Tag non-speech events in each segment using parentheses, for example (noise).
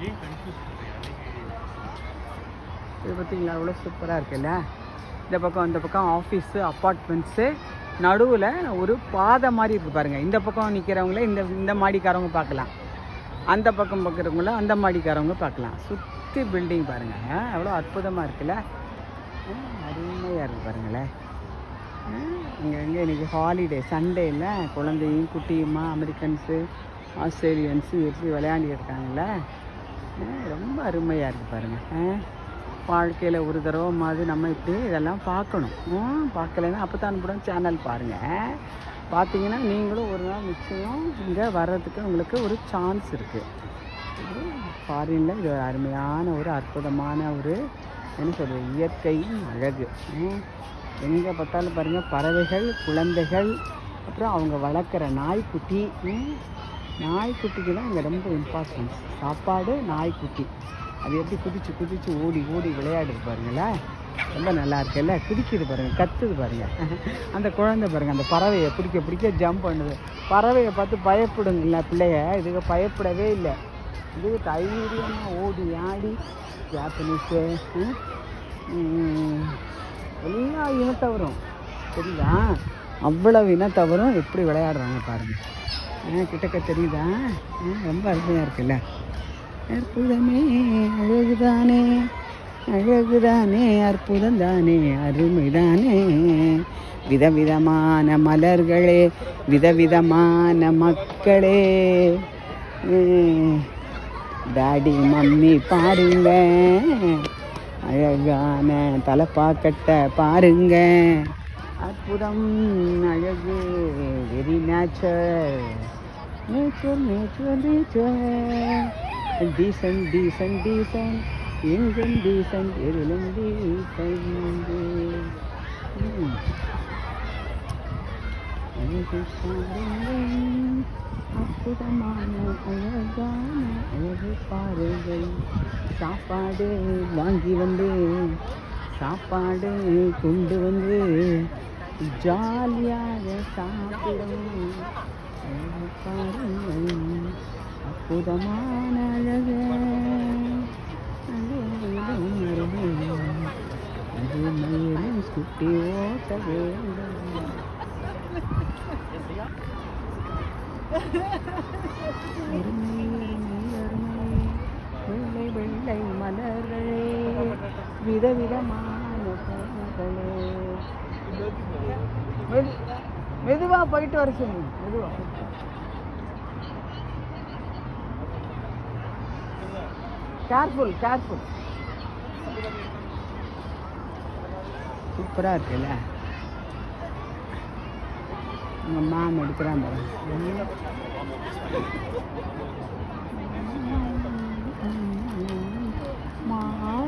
இது பார்த்தீங்களா அவ்வளோ சூப்பராக இருக்குல்ல? இந்த பக்கம் இந்த பக்கம் ஆஃபீஸு அப்பார்ட்மெண்ட்ஸு நடுவில் ஒரு பாதை மாதிரி இருக்குது பாருங்கள் இந்த பக்கம் நிற்கிறவங்கள இந்த இந்த மாடிக்காரவங்க பார்க்கலாம். அந்த பக்கம் பார்க்குறவங்கள அந்த மாடிக்காரவங்க பார்க்கலாம். சுற்றி பில்டிங் பாருங்கள் எவ்வளோ அற்புதமாக இருக்குல்ல? அருமையாக இருக்குது பாருங்களேன் இங்கே எங்கே இன்றைக்கி ஹாலிடே சண்டேயில் குழந்தையும் குட்டியுமா அமெரிக்கன்ஸு ஆஸ்திரேலியன்ஸு எப்படி விளையாடி இருக்காங்கல்ல? ரொம்ப அருமையாக இருக்குது பாருங்கள் வாழ்க்கையில் ஒரு தடவை மாதிரி நம்ம இப்படி இதெல்லாம் பார்க்கணும். ஆ, பார்க்கலைன்னா அப்போ தான் கூட சேனல் பாருங்கள் பார்த்தீங்கன்னா நீங்களும் ஒரு நாள் நிச்சயம் இங்கே வர்றதுக்கு உங்களுக்கு ஒரு சான்ஸ் இருக்குது ஃபாரினில் இது ஒரு அருமையான ஒரு அற்புதமான ஒரு என்ன சொல்கிறது இயற்கையின் அழகு. எங்கே பார்த்தாலும் பாருங்கள் பறவைகள் குழந்தைகள் அப்புறம் அவங்க வளர்க்குற நாய்க்குட்டி. ம், நாய்க்குட்டிக்கு தான் இங்கே ரொம்ப இம்பார்ட்டன்ஸ் சாப்பாடு நாய்க்குட்டி. அது எப்படி குதிச்சு குதிச்சு ஓடி ஓடி விளையாடுது பாருங்களா. ரொம்ப நல்லா இருக்குல்ல குதிக்குது பாருங்க கத்துது பாருங்க. அந்த குழந்தை பாருங்க அந்த பறவையை பிடிக்க பிடிக்க ஜம்ப் பண்ணுது. பறவையை பார்த்து பயப்படுங்கல்ல பிள்ளைய. இதுக்கு பயப்படவே இல்லை. இதுக்கு தைரியமாக ஓடி ஆடி ஜாப்பனீஸு எல்லா இனத்தவரும். சரிங்களா? அவ்வளவு இனத்தவரும் எப்படி விளையாடுறாங்க பாருங்கள் கிட்டக்க தெரியுதா? ஆ, ரொம்ப அருமையாக இருக்குல்ல? அற்புதமே அழகுதானே அழகுதானே அற்புதம் தானே அருமைதானே. விதவிதமான மலர்களே விதவிதமான மக்களே. டாடி மம்மி பாருங்க. அழகான தலைப்பாக்கட்டை பாருங்க. அற்புதம் அழகு very nature nature nature nature டீசன் டீசன் டீசன் எங்கும் டீசன் எதிலும் டீசன் அற்புதமான அழகான அழகு பாருங்கள். சாப்பாடு வாங்கி வந்து சாப்பாடு கொண்டு வந்து ஜாலியாக சாப்பிடும் அழகு பாருங்கள் அற்புதமான அழகு அது மயிலும் சுட்டி ஓட்ட வேண்டும் அருமை, அருமை, அருமை. வெள்ளை வெள்ளை மலர்களே விதவிதமான பூக்களே மெது மெதுவா போயிட்டு வர சொல்லுங்க மெதுவா. கேர்ஃபுல் கேர்ஃபுல் சூப்பராக இருக்குல்ல? உங்கள் மாம் எடுக்கிறான் பாருங்க மாலை (laughs)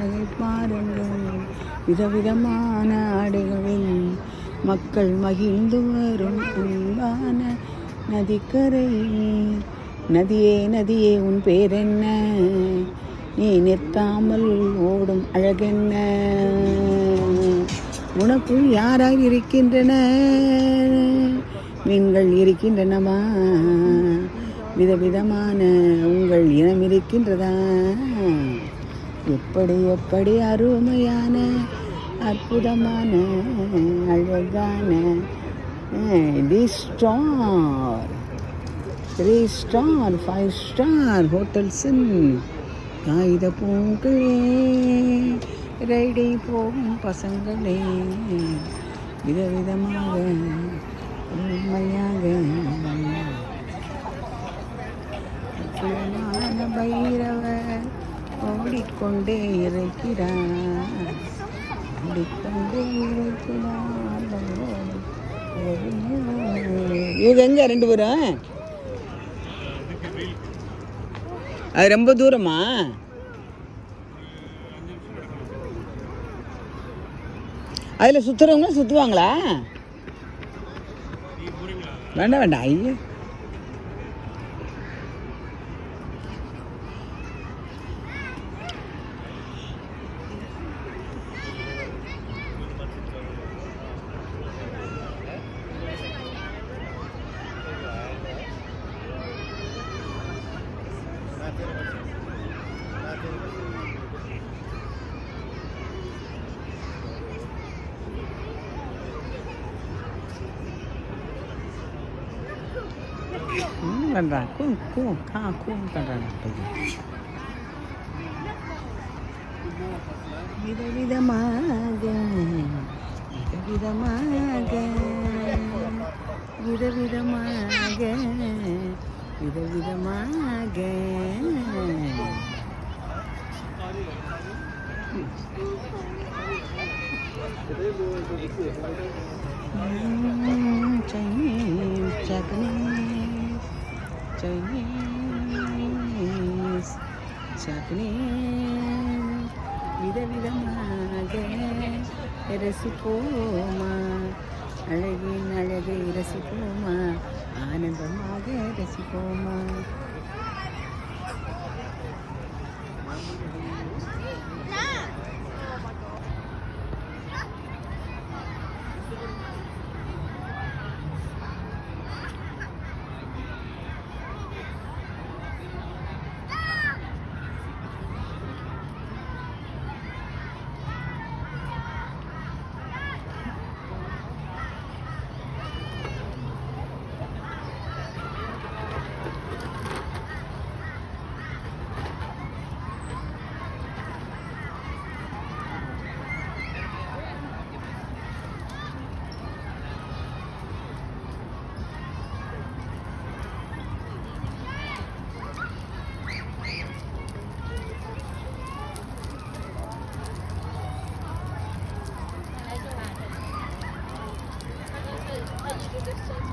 அதை பாருங்கள். விதவிதமான ஆடைகளில் மக்கள் மகிழ்ந்து வரும் அன்பான நதிக்கரையில் நதியே நதியே உன் பேரென்ன? என்ன நீ நிற்காமல் ஓடும் அழகென்ன? உனக்குள் யாராக இருக்கின்றன? மீன்கள் இருக்கின்றனவா? விதவிதமான உங்கள் இனம் இருக்கின்றதா? எப்படி எப்படி அருமையான அற்புதமான அழகான the star three star five star ஹோட்டல்ஸின் காகித பூங்களே ரைடிங் போகும் பசங்களே. விதவிதமாக உண்மையாக. பைரவர். ஓடிக்கொண்டே இருக்கிறார். ஓடிக்கொண்டே இருக்கிறார். இவங்க எங்க ரெண்டு பேரும்? அது ரொம்ப தூரமா? அதில் சுற்றுறவங்க சுற்றுவாங்களா வேண்டாம் வேண்டாம். ஐயோ. கூ கூ கா கூ பண்ணுறான் விதவிதமாக விதவிதமாக விதவிதமாக விதவிதமாக Mm, Chinese, Japanese, Chinese, Japanese, விதவிதமாக ரசிப்போமா அழகின் அழகை ரசிப்போமா? ஆனந்தமாக ரசிப்போமா? Hadi sen.